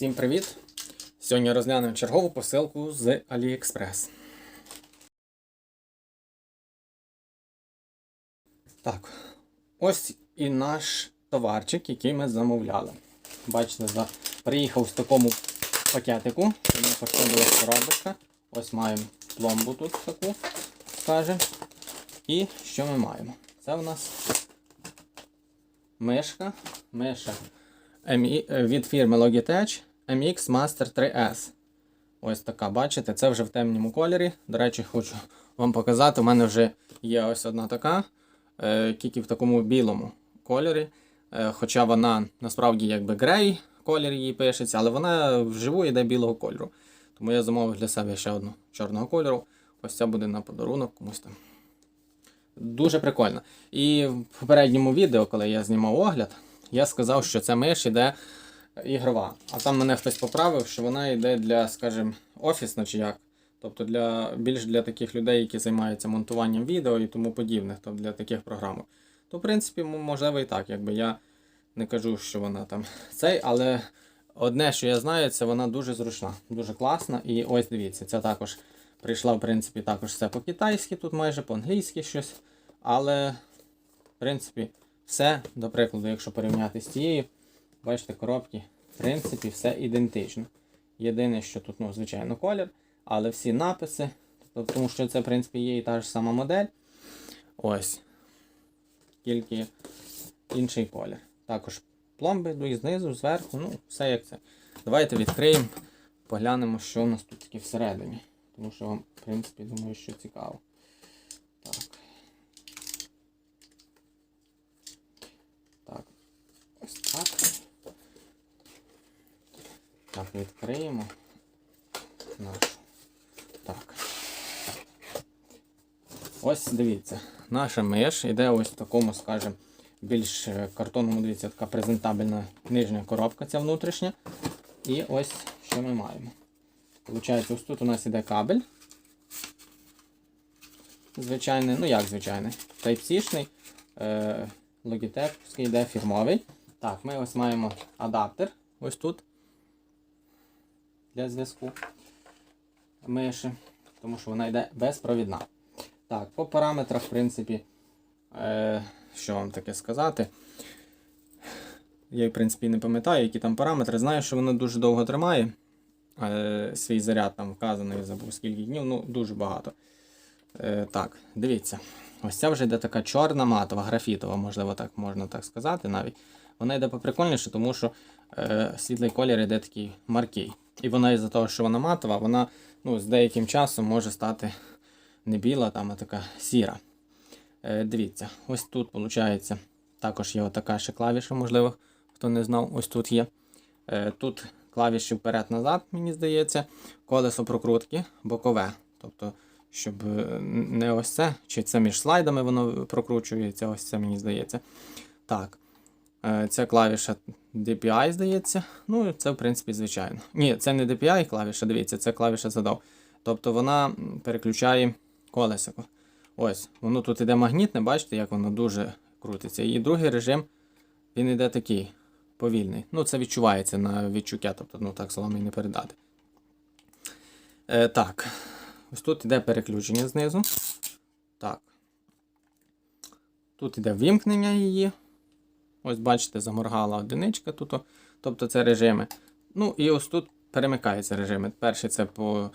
Всім привіт! Сьогодні розглянемо чергову посилку з AliExpress. Так, ось і наш товарчик, який ми замовляли. Бачите, приїхав в такому пакетику. Мені потрібна коробочка. Ось маємо пломбу тут таку, скаже. І що ми маємо? Це у нас мишка. Миша е, від фірми Logitech MX Master 3S. Ось така, бачите, це вже в темному кольорі. До речі, хочу вам показати. У мене вже є ось одна така, е, тільки в такому білому кольорі. Е, хоча вона насправді якби грей колір її пишеться, але вона вживу йде білого кольору. Тому я замовив для себе ще одну чорного кольору. Ось ця буде на подарунок комусь там. Дуже прикольно. І в попередньому відео, коли я знімав огляд, я сказав, що ця миш іде ігрова. А там мене хтось поправив, що вона йде для, скажімо, офісна чи як. Тобто для, більш для таких людей, які займаються монтуванням відео і тому подібних, тобто для таких програм. То, в принципі, можливо і так, якби я не кажу, що вона там цей, але одне, що я знаю, це вона дуже зручна, дуже класна. І ось дивіться, це також прийшла, в принципі, також все по-китайськи, тут майже по-англійськи щось. Але, в принципі, все, до прикладу, якщо порівняти з тією, бачите, коробки, в принципі, все ідентично. Єдине, що тут, ну, звичайно, колір, але всі написи, тобто, тому що це, в принципі, є і та ж сама модель. Ось. Тільки інший колір. Також пломби йдуть знизу, зверху, ну, все як це. Давайте відкриємо, поглянемо, що у нас тут таке всередині. Тому що вам, в принципі, думаю, що цікаво. Так. Так. Ось так. Так, відкриємо нашу. Так. Ось дивіться, наша миш іде ось в такому, скажімо, більш е, картонному, дивіться, така презентабельна нижня коробка ця внутрішня. І ось що ми маємо. Получається, ось тут у нас іде кабель. Звичайний, ну як звичайний, Type-C-шний, е, йде фірмовий. Так, ми ось маємо адаптер ось тут для зв'язку миші, тому що вона йде безпровідна. Так, по параметрах, в принципі, е, що вам таке сказати. Я, в принципі, не пам'ятаю, які там параметри. Знаю, що воно дуже довго тримає. Е, свій заряд там вказаний, забув скільки днів, ну дуже багато. Е, так, дивіться. Ось ця вже йде така чорна матова, графітова, можливо, так можна так сказати навіть. Вона йде поприкольніше, тому що е, світлий колір йде такий маркий. І вона із-за того, що вона матова, вона ну, з деяким часом може стати не біла, там, а така сіра. Е, дивіться, ось тут, виходить, також є отака ще клавіша, можливо, хто не знав, ось тут є. Е, тут клавіші вперед-назад, мені здається, колесо прокрутки бокове. Тобто, щоб е, не ось це, чи це між слайдами воно прокручується, ось це мені здається. Так. Е, Ця клавіша DPI, здається. Ну, це, в принципі, звичайно. Ні, це не DPI клавіша, дивіться, це клавіша задав. Тобто вона переключає колесико. Ось, воно тут іде магнітне, бачите, як воно дуже крутиться. І другий режим, він іде такий повільний. Ну, це відчувається на відчуття, тобто, ну так словами не передати. Е, так. Ось тут іде переключення знизу. Так. Тут іде вимкнення її. Ось, бачите, заморгала одиничка тут. Тобто це режими. Ну і ось тут перемикаються режими. Перший це по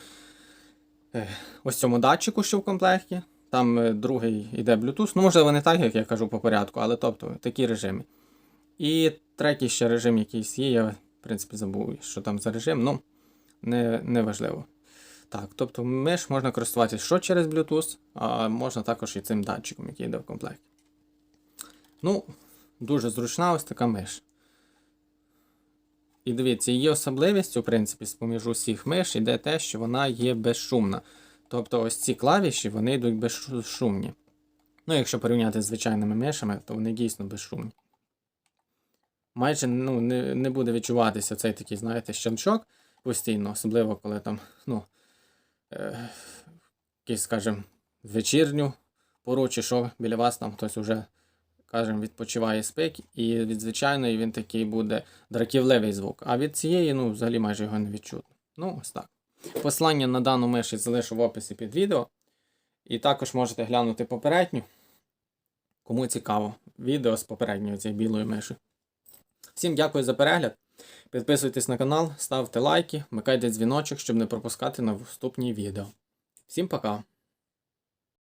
е, ось цьому датчику, що в комплекті. Там е, другий іде Bluetooth. Ну, можливо, не так, як я кажу по порядку, але тобто такі режими. І третій ще режим якийсь є. Я, в принципі, забув, що там за режим. Ну, не, не важливо. Так, тобто миш можна користуватися що через Bluetooth, а можна також і цим датчиком, який йде в комплекті. Ну, дуже зручна ось така миш. І дивіться, її особливістю, в принципі, з-поміж усіх миш іде те, що вона є безшумна. Тобто ось ці клавіші вони йдуть безшумні. Ну, якщо порівняти з звичайними мишами, то вони дійсно безшумні. Майже ну, не, не буде відчуватися цей такий, знаєте, щелчок постійно, особливо коли там, ну, е, якийсь, скажімо, вечірню пору, чи що біля вас там хтось уже скажімо, відпочиває спик, і від звичайної він такий буде драківливий звук. А від цієї, ну, взагалі майже його не відчутно. Ну, ось так. Послання на дану миш я залишу в описі під відео. І також можете глянути попередню. Кому цікаво, відео з попередньою цією білою мишою. Всім дякую за перегляд. Підписуйтесь на канал, ставте лайки, вмикайте дзвіночок, щоб не пропускати наступні відео. Всім пока!